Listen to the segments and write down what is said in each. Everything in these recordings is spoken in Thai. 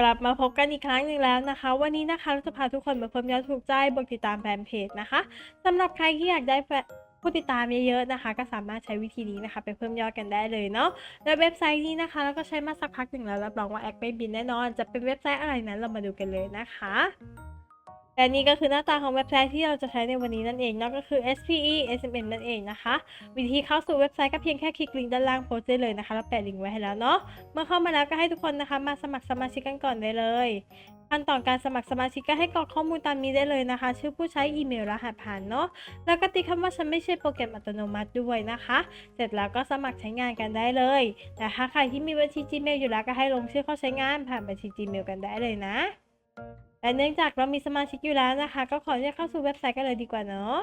กลับมาพบกันอีกครั้งหนึ่งแล้วนะคะ วันนี้นะคะเราจะพาทุกคนมาเพิ่มยอดถูกใจบนติดตามแฟนเพจนะคะสำหรับใครที่อยากได้แฟผู้ติดตามเยอะๆนะคะ ก็สามารถใช้วิธีนี้นะคะไปเพิ่มยอดกันได้เลยเนาะโดยเว็บไซต์นี้นะคะเราก็ใช้มาสักพักหนึ่งแล้วรับรองว่าแอคไม่บินแน่นอน จะเป็นเว็บไซต์อะไรนั้นเรามาดูกันเลยนะคะ และนี่ก็คือหน้าตาของเว็บไซต์ที่เราจะใช้ในวันนี้นั่นเองนั่นก็คือ SPE SMM นั่นเองนะคะ วิธีเข้าสู่เว็บไซต์ก็เพียงแค่คลิกลิงก์ด้านล่างโพสต์ได้เลยนะคะแล้วแปะลิงก์ไว้ให้แล้วเนาะเมื่อเข้ามาแล้วก็ให้ทุกคนนะคะ มาสมัครสมาชิกกันก่อนได้เลยขั้นตอนการสมัครสมาชิกก็ให้กรอกข้อมูลตามนี้ได้เลยนะคะ ชื่อผู้ใช้อีเมลรหัสผ่านเนาะแล้วก็ติดคำว่าฉันไม่ใช่โปรแกรมอัตโนมัติด้วยนะคะ เสร็จแล้วก็สมัครใช้งานกันได้เลย แต่ถ้าใครที่มีบัญชี Gmail อยู่แล้วก็ให้ลงชื่อเข้าใช้งานผ่านบัญชี Gmail กันได้เลยนะ และเนื่องจากเรามีสมาชิกอยู่แล้วนะคะ ก็ขอที่จะเข้าสู่เว็บไซต์กันเลยดีกว่าเนาะ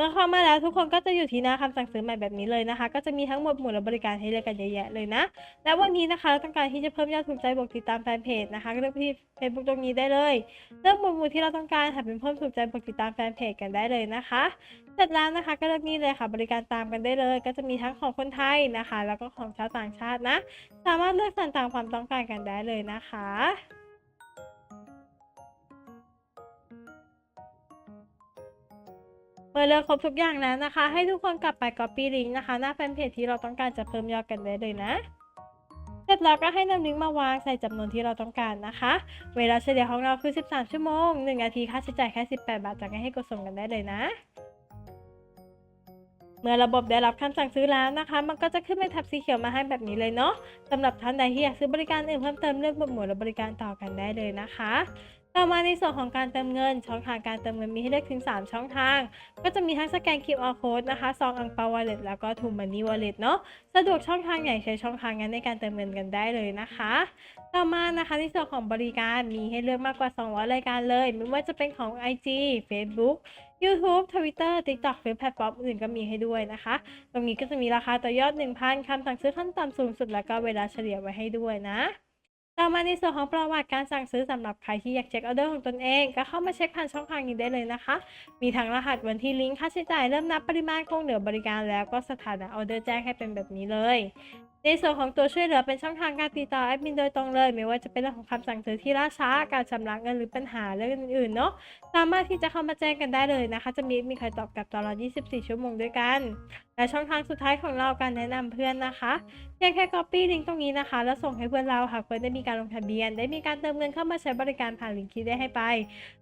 มื่อเข้ามาแล้วทุกคนก็จะอยู่ที่หน้าคำสั่งซื้อใหม่แบบนี้เลยนะคะ ก็จะมีทั้งหมดหมู่และบริการให้เลือกกันเยอะแยะเลยนะ และวันนี้นะคะเราต้องการที่จะเพิ่มยอดถูกใจบวกติดตามแฟนเพจนะคะเลือกที่เฟซบุ๊กตรงนี้ได้เลยเลือกหมวดหมู่ที่เราต้องการค่ะเป็นเพิ่มถูกใจบวกติดตามแฟนเพจกันได้เลยนะคะเสร็จแล้วนะคะก็เลือกนี่เลยค่ะ บริการตามกันได้เลย ก็จะมีทั้งของคนไทยนะคะ แล้วก็ของชาวต่างชาตินะ สามารถเลือกสั่งตามความต้องการกันได้เลยนะคะ เมื่อเลือกครบทุกอย่างแล้วนะคะ ให้ทุกคนกลับไป copy link นะคะ หน้าแฟนเพจที่เราต้องการจะเพิ่มยอดกันได้เลยนะเสร็จแล้วก็ให้นำลิงก์มาวางใส่จำนวนที่เราต้องการนะคะ เวลาเฉลี่ยของเราคือ 13 ชั่วโมง 1 นาทีค่าใช้จ่ายแค่ 18 บาทจากนั้นให้กดส่งกันได้เลยนะ เมื่อระบบได้รับคำสั่งซื้อแล้วนะคะ มันก็จะขึ้นเป็นแท็บสีเขียวมาให้แบบนี้เลยเนาะสำหรับท่านใดที่อยากซื้อบริการอื่นเพิ่มเติมเลือกหมวดหมู่และบริการต่อกันได้เลยนะคะ ต่อมาในส่วนของการเติมเงิน ช่องทางการเติมเงินมีให้เลือกถึง 3 ช่องทาง ก็จะมีทั้งสแกน QR code นะคะซองอังเปา wallet แล้วก็ t ูมันนี่ wallet เนาะสะดวกช่องทางไหนใช้ช่องทางนั้นในการเติมเงินกันได้เลยนะคะ ต่อมานะคะในส่วนของบริการมีให้เลือกมากกว่า 200 รายการเลย ไม่ว่าจะเป็นของ IG Facebook YouTube Twitter TikTok หรือแพลตฟอร์มอื่นก็มีให้ด้วยนะคะ ตรงนี้ก็จะมีราคาต่อยอด 1,000คำสั่งซื้อขั้นต่ำสูงสุดแล้วก็เวลาเฉลี่ยไว้ให้ด้วยนะ ต่อมาในส่วนของประวัติการสั่งซื้อสำหรับใครที่อยากเช็คออเดอร์ของตนเอง ก็เข้ามาเช็คผ่านช่องทางนี้ได้เลยนะคะ มีทั้งรหัสวันที่ลิงก์ค่าใช้จ่ายเริ่มนับปริมาณคงเหลือบริการแล้วก็สถานะออเดอร์แจ้งให้เป็นแบบนี้เลย ในส่วนของตัวช่วยเหลือเป็นช่องทางการติดต่อแอดมินโดยตรงเลย ไม่ว่าจะเป็นเรื่องของคำสั่งซื้อที่ล่าช้า การชำระเงินหรือปัญหาเรื่องอื่นๆเนาะสามารถที่จะเข้ามาแจ้งกันได้เลยนะคะ จะมีมีใครตอบกลับตลอด 24 ชั่วโมงด้วยกัน และช่องทางสุดท้ายของเราการแนะนำเพื่อนนะคะเพียงแค่ copy ลิงก์ตรงนี้นะคะ แล้วส่งให้เพื่อนเราหากเพื่อนได้มีการลงทะเบียน ได้มีการเติมเงินเข้ามาใช้บริการผ่านลิงก์ที่ได้ให้ไป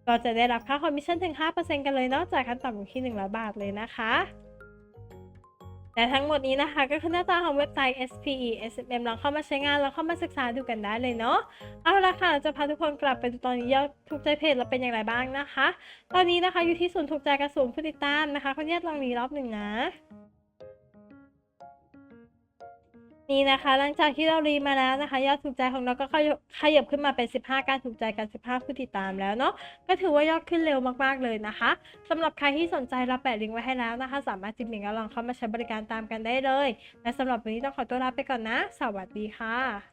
ก็จะได้รับค่าคอมมิชชั่นถึง 5%กันเลยเนอกจากขั้นต่ำอยู่ที่ 100 บาทเลยนะคะ และทั้งหมดนี้นะคะก็คือหน้าตาของเว็บไซต์ SPE SMM ลองเข้ามาใช้งานแล้วเข้ามาศึกษาดูกันได้เลยเนาะ เอาละค่ะเราจะพาทุกคนกลับไปดูตอนนี้ยอดถูกใจเพจเราเป็นอย่างไรบ้างนะคะ ตอนนี้นะคะอยู่ที่ศูนย์ถูกใจกระสุนผู้ติดตามนะคะขออนุญาตลองรีรอบหนึ่งนะ นี่นะคะ หลังจากที่เรารีมาแล้วนะคะ ยอดถูกใจของเราก็ขยบขยับขึ้นมาเป็น 15 การถูกใจกัน 15 ผู้ติดตามแล้วเนาะก็ถือว่ายอดขึ้นเร็วมากๆเลยนะคะสำหรับใครที่สนใจเราแปะลิงก์ไว้ให้แล้วนะคะ สามารถจิ้มลิงก์แล้วลองเข้ามาใช้บริการตามกันได้เลยและสำหรับวันนี้ต้องขอตัวลาไปก่อนนะ สวัสดีค่ะ